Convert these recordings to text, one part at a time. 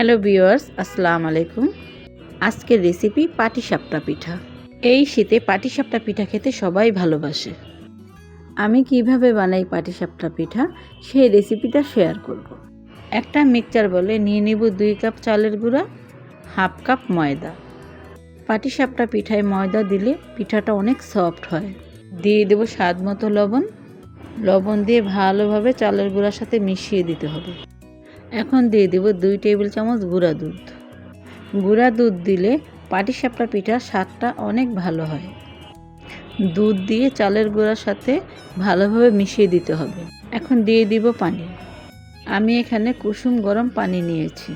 Hello viewers, আসসালামু আলাইকুম। আজকের রেসিপি পাটিসাপটা পিঠা। এই শীতে পাটিসাপটা পিঠা খেতে সবাই ভালোবাসে। আমি কীভাবে বানাই পাটিসাপটা পিঠা, সেই রেসিপিটা শেয়ার করব। একটা মিক্সচার বলে নিয়ে নিব দুই কাপ চালের গুঁড়া, হাফ কাপ ময়দা। পাটিসাপটা পিঠায় ময়দা দিলে পিঠাটা অনেক সফট হয়। দিয়ে দেবো স্বাদ মতো লবণ। লবণ দিয়ে ভালোভাবে চালের গুঁড়ার সাথে মিশিয়ে দিতে হবে। এখন দিয়ে দেব দুই টেবিল চামচ গুঁড়া দুধ। গুঁড়া দুধ দিলে পাটিসাপটা পিঠার স্বাদটা অনেক ভালো হয়। দুধ দিয়ে চালের গুঁড়ার সাথে ভালোভাবে মিশিয়ে দিতে হবে। এখন দিয়ে দিব পানি। আমি এখানে কুসুম গরম পানি নিয়েছি।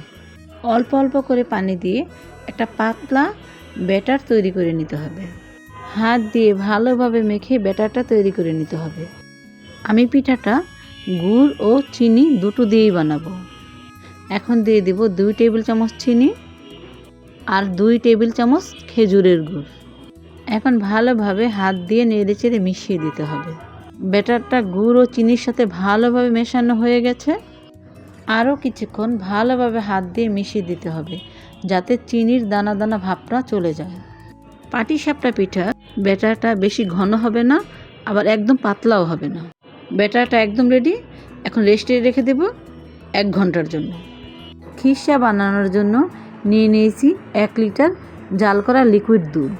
অল্প অল্প করে পানি দিয়ে একটা পাতলা ব্যাটার তৈরি করে নিতে হবে। হাত দিয়ে ভালোভাবে মেখে ব্যাটারটা তৈরি করে নিতে হবে। আমি পিঠাটা গুড় ও চিনি দুটো দিয়েই বানাবো। এখন দিয়ে দিব দুই টেবিল চামচ চিনি আর দুই টেবিল চামচ খেজুরের গুড়। এখন ভালোভাবে হাত দিয়ে নেড়ে চেড়ে মিশিয়ে দিতে হবে। ব্যাটারটা গুড় ও চিনির সাথে ভালোভাবে মেশানো হয়ে গেছে। আরও কিছুক্ষণ ভালোভাবে হাত দিয়ে মিশিয়ে দিতে হবে, যাতে চিনির দানা দানা ভাবটা চলে যায়। পাটিসাপটা পিঠা, ব্যাটারটা বেশি ঘন হবে না, আবার একদম পাতলাও হবে না। ব্যাটারটা একদম রেডি এখন রেস্টে রেখে দেব এক ঘণ্টার জন্য। খিসা বানানোর জন্য নিয়ে নিয়েছি এক লিটার জাল করা লিকুইড দুধ।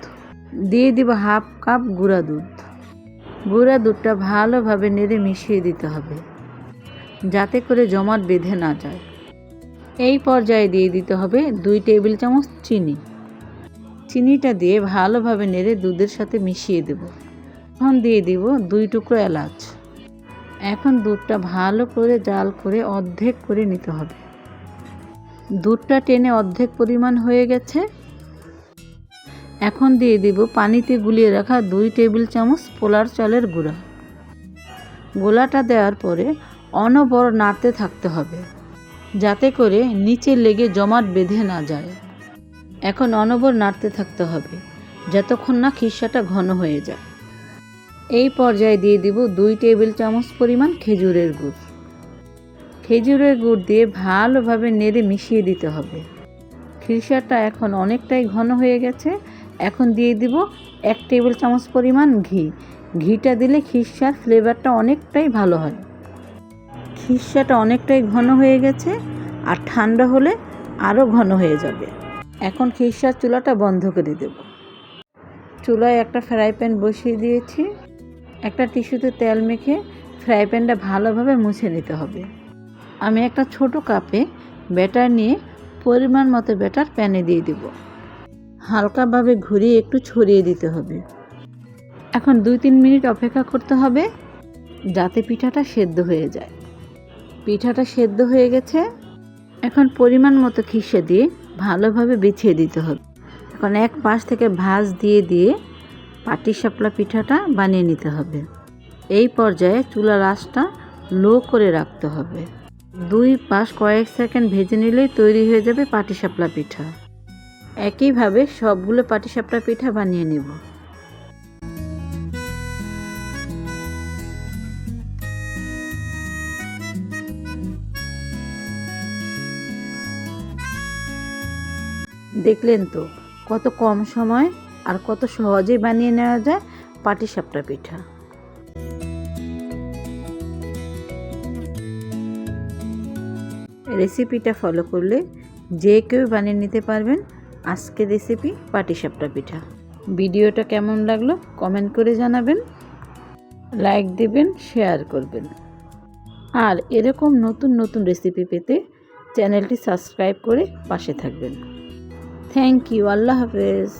দিয়ে দিব হাফ কাপ গুঁড়া দুধ। গুঁড়া দুধটা ভালোভাবে নেড়ে মিশিয়ে দিতে হবে, যাতে করে জমাট বেঁধে না যায়। এই পর্যায়ে দিয়ে দিতে হবে দুই টেবিল চামচ চিনি। চিনিটা দিয়ে ভালোভাবে নেড়ে দুধের সাথে মিশিয়ে দেব। এখন দিয়ে দিব দুই টুকরো এলাচ। এখন দুধটা ভালো করে জাল করে অর্ধেক করে নিতে হবে। দুধটা টেনে অর্ধেক পরিমাণ হয়ে গেছে। এখন দিয়ে দিব পানিতে গুলিয়ে রাখা দুই টেবিল চামচ পোলার চালের গুঁড়া। গোলাটা দেওয়ার পরে অনবর নাড়তে থাকতে হবে, যাতে করে নিচে লেগে জমাট বেঁধে না যায়। এখন অনবর নাড়তে থাকতে হবে, যতক্ষণ না খিসাটা ঘন হয়ে যায়। এই পর্যায়ে দিয়ে দিব দুই টেবিল চামচ পরিমাণ খেজুরের গুড়। খেজুরের গুড় দিয়ে ভালোভাবে নেড়ে মিশিয়ে দিতে হবে। খিরসাটা এখন অনেকটাই ঘন হয়ে গেছে। এখন দিয়ে দিব এক টেবিল চামচ পরিমাণ ঘি। ঘিটা দিলে খিরসার ফ্লেভারটা অনেকটাই ভালো হয়। খিরসাটা অনেকটাই ঘন হয়ে গেছে আর ঠান্ডা হলে আরও ঘন হয়ে যাবে। এখন খিরসার চুলাটা বন্ধ করে দেব। চুলায় একটা ফ্রাই প্যান বসিয়ে দিয়েছি। একটা টিস্যুতে তেল মেখে ফ্রাই প্যানটা ভালোভাবে মুছে নিতে হবে। আমি একটা ছোট কাপে ব্যাটার নিয়ে পরিমাণ মতো ব্যাটার প্যানে দিয়ে দেব। হালকাভাবে ঘুরিয়ে একটু ছড়িয়ে দিতে হবে। এখন দুই তিন মিনিট অপেক্ষা করতে হবে যাতে পিঠাটা সেদ্ধ হয়ে যায়। পিঠাটা সেদ্ধ হয়ে গেছে। এখন পরিমাণ মতো খিসে দিয়ে ভালোভাবে বিছিয়ে দিতে হবে। এখন এক পাশ থেকে ভাঁজ দিয়ে দিয়ে পাটি শাপলা পিঠাটা বানিয়ে নিতে হবে। এই পর্যায়ে চুলা রাসটা লো করে রাখতে হবে। দুই পাশ কয়েক সেকেন্ড ভেজে নিলেই তৈরি হয়ে যাবে পাটিসাপলা পিঠা। একইভাবে সবগুলো পাটিসাপলা পিঠা বানিয়ে নেব। দেখলেন তো, কত কম সময় আর কত সহজেই বানিয়ে নেওয়া যায় পাটিসাপটা পিঠা। রেসিপিটা ফলো করলে যে কেউ বানিয়ে নিতে পারবেন আজকের রেসিপি পাটিসাপটা পিঠা। ভিডিওটা কেমন লাগল কমেন্ট করে জানাবেন লাইক দেবেন শেয়ার করবেন। আর এরকম নতুন নতুন রেসিপি পেতে চ্যানেলটি সাবস্ক্রাইব করে পাশে থাকবেন। থ্যাংক ইউ আল্লাহ হাফেজ।